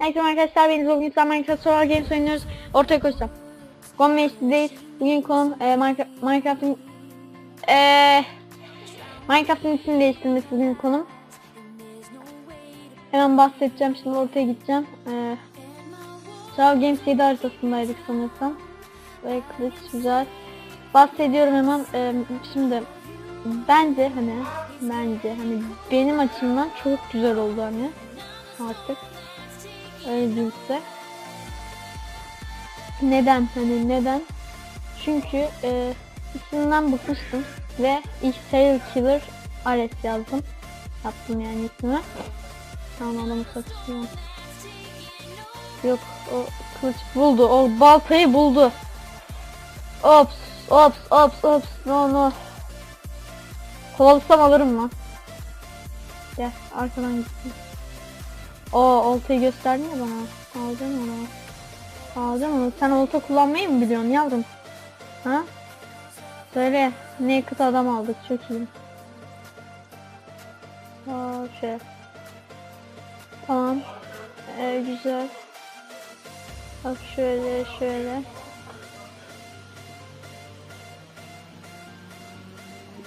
Herkese arkadaşlar beni bugün sizlerle Minecraft Survival Games oynuyoruz. Ortaya koşacağım. Gone Maste'deyiz. Bugün konum e, Minecraft, Minecraft'ın e, Minecraft'ın ismini değiştirmesi bugün konum. Hemen bahsedeceğim şimdi ortaya gideceğim. E, Survival Games 7 haritasındaydık sanırsam. Ve kılıç güzel. Bahsediyorum hemen. E, şimdi bence hani bence hani benim açımdan çok güzel oldu hani artık. Öyle. Neden? Hani neden? Çünkü e, isminden bıkmıştım ve ilk Serial Killer Ares yazdım. Yaptım yani ismini. Tamam adamı satışıyorum. Yok o kılıç buldu. O baltayı buldu. Ops ops ops ops no no. Kovalısam alırım lan. Gel arkadan gitsin. O oltayı gösterdin ya bana. Alacağım onu. Alacağım onu. Sen olta kullanmayı mı biliyorsun yavrum? Ha? Söyle. Naked adam aldık. Çok iyi. Aa, şey. Tamam. Ee, güzel. Bak şöyle şöyle.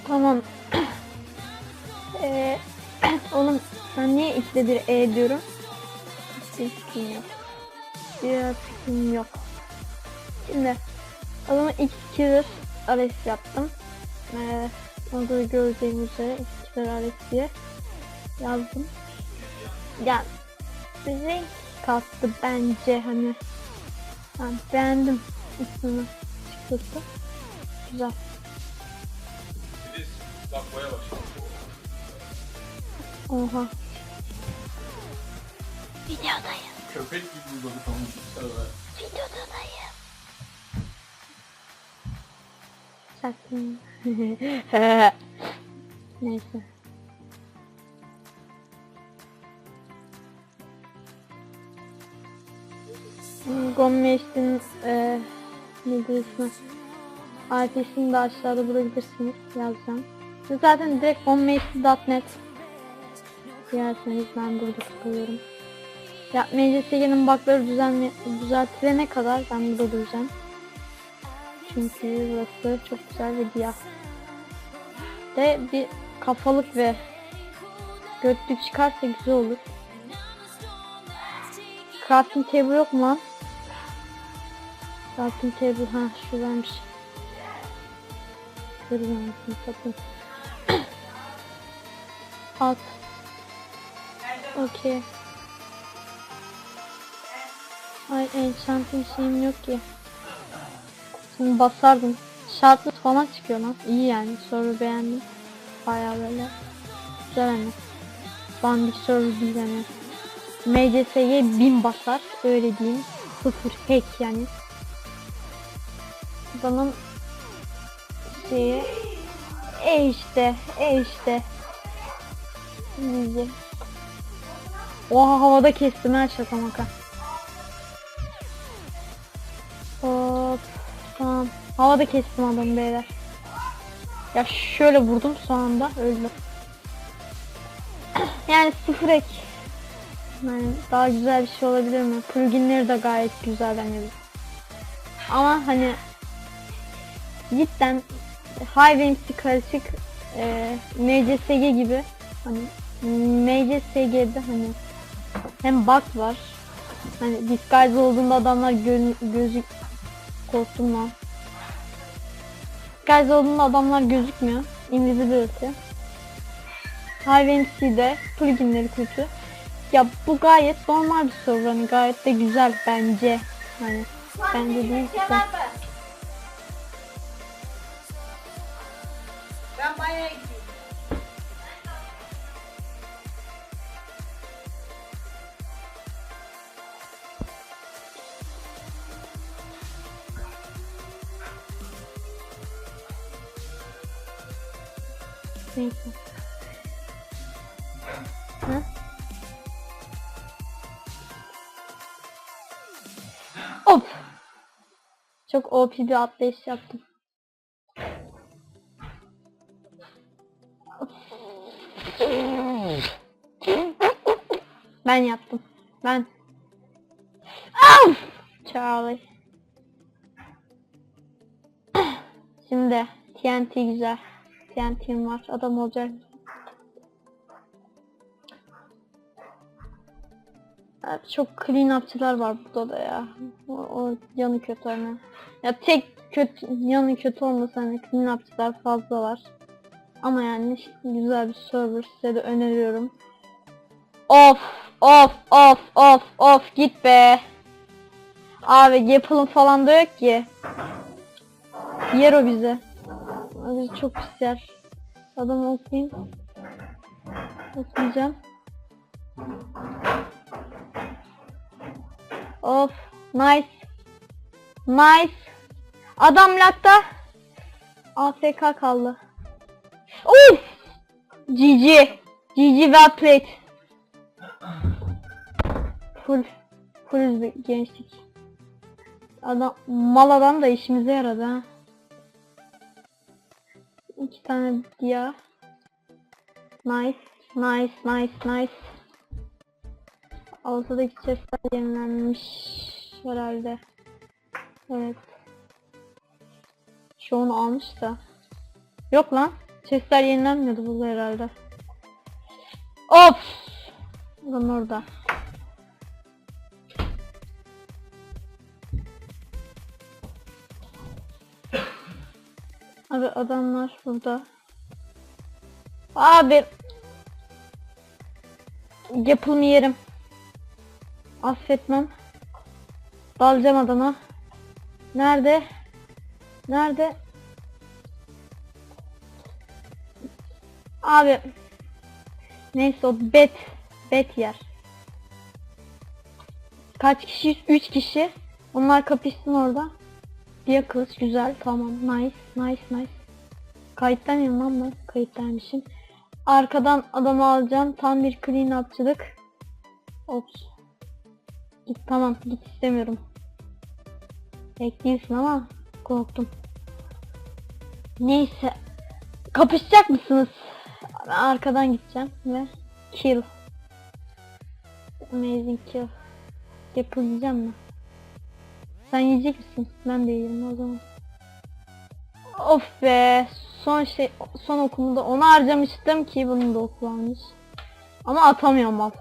Tamam. Ee, oğlum ben niye ikide bir E diyorum? Fikrim yok. Bir fikrim yok. Şimdi o zaman ilk killer Ares yaptım. Ee, orada da göreceğiniz üzere ilk killer Ares diye yazdım. Ya renk kattı bence hani. Ben beğendim ismini açıkçası. Güzel. Biz Oha. Köpek gibi uzadı tamam. Sonra Videodayım. Sakın. Neyse. Gommeş'in e, nedir ismi? IP'sini de aşağıda bulabilirsiniz. Yazacağım. Siz Zaten direkt gommeşi.net Diyerseniz ben burada koyuyorum. Ya MCSG'nin bug'ları düzenli, düzeltilene kadar ben burada duracağım. Çünkü burası çok güzel ve diyah. De bir kafalık ve götlük çıkarsa güzel olur. Crafting table yok mu lan? Crafting table ha şuradaymış. Görüyorum satın. At. Okey. Ay enchanting şeyim yok ki. Şimdi basardım. Şartlı falan çıkıyor lan. İyi yani. Soru beğendim. Bayağı böyle. Güzel hani. Bandik soru değil hani. MCS'ye 1000 basar. Öyle diyeyim. Sıfır hack yani. Adamın şeyi e işte e işte İyice. Oha havada kestim her şaka maka. Havada kestim adamı beyler. Ya şöyle vurdum son anda öldü. yani sıfır ek. Yani daha güzel bir şey olabilir mi? Pluginleri de gayet güzel bence. Ama hani cidden Ramsey karışık e, MCSG gibi hani MCSG'de hani hem bug var hani disguise olduğunda adamlar gö gözük korktum lan disguise olduğunda adamlar gözükmüyor. İnvisibility Ramsey'de pluginleri kötü. Ya bu gayet normal bir soru hani gayet de güzel bence. Hani bence değil. Ben bayağı Neyse. Ha? Hop. Çok OP bir atlayış yaptım. Ben yaptım. Ben Of! Charlie. Şimdi TNT güzel. TNT'm var. Adam olacak. Evet, çok clean upçılar var burada da ya. O, o yanı kötü hani. Ya tek kötü yanı kötü olmasa hani clean upçılar fazla var. Ama yani güzel bir server size de öneriyorum. Of of of of of git be. Abi Gapple falan da yok ki. Yer o bizi. Abi çok pis yer. Adamı okuyayım. Okuyacağım. Of nice. Nice. Adam lakta. AFK kaldı. Of! GG. GG well played. Full. Full gençlik. Adam, mal adam da işimize yaradı ha. İki tane diya. Nice. Nice, nice, nice. Ortadaki chestler yenilenmiş herhalde. Evet. Çoğunu almış da. Yok lan. Chestler yenilenmiyordu burada herhalde. Of! Adam orada. Abi adamlar burada. Abi. Yapılımı yerim. Affetmem. Dalacağım adama. Nerede? Nerede? Abi. Neyse o bet. Bet yer. Kaç kişi? 3 kişi. Onlar kapışsın orada. Diye kılıç güzel. Tamam. Nice. Nice. Nice. Kayıttan mıyım lan ben? Kayıttaymışım. Arkadan adamı alacağım. Tam bir clean upçılık. Ops. Git tamam. Git istemiyorum. Bekliyorsun ama korktum. Neyse. Kapışacak mısınız? Ben arkadan gideceğim ve kill. Amazing kill. Yapılacağım mı? Sen yiyecek misin? Ben de yiyeyim o zaman. Of be. Son şey son okumda onu harcamıştım ki bunun da okulanmış. Ama atamıyorum mal.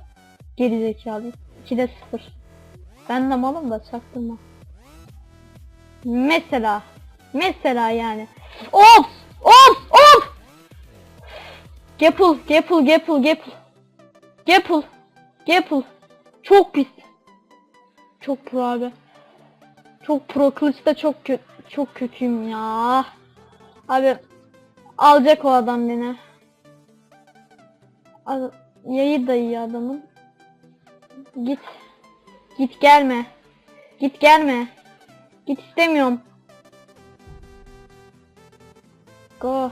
Geri zekalı. 2'de 0. Ben de malım da çaktırma. Mesela. Mesela yani. Of! Of! Of! Gapple, Gapple, Gapple, Gapple. Gapple. Gapple. Çok pis. Çok pro abi. Çok pro kılıçta çok kötü çok kötüyüm ya. Abi alacak o adam beni. Ad- Yayı da iyi adamın. Git. Git gelme. Git gelme. Git istemiyorum. Go.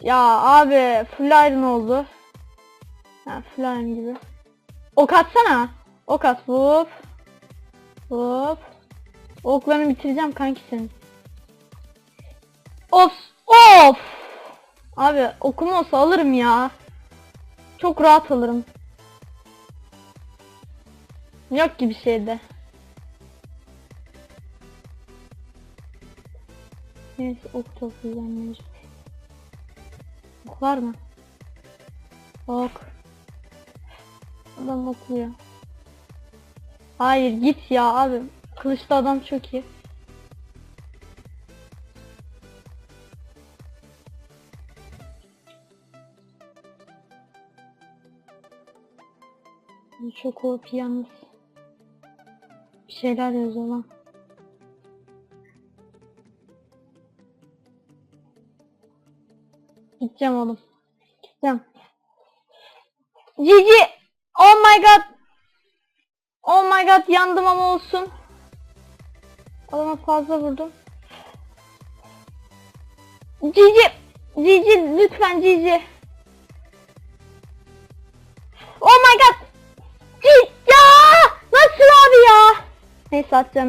Ya abi full iron oldu. Ha, full iron gibi. Ok atsana. Ok at. Hop. Hop. Oklarını bitireceğim kanki senin. Of. Of. Abi okum olsa alırım ya. Çok rahat alırım. Yok gibi şeyde. Neyse ok toplayacağım mecbur. Ok var mı? Ok. Adam okluyor. Hayır git ya abi. Kılıçlı adam çok iyi. Çok OP yalnız. Bir şeyler yazıyor lan. Gideceğim oğlum. Gideceğim. Cici! My god! Oh my god yandım ama olsun. Adama fazla vurdum. Cici! Cici lütfen Cici. Oh my god! Cici! Ya! Nasıl abi ya? Neyse atacağım.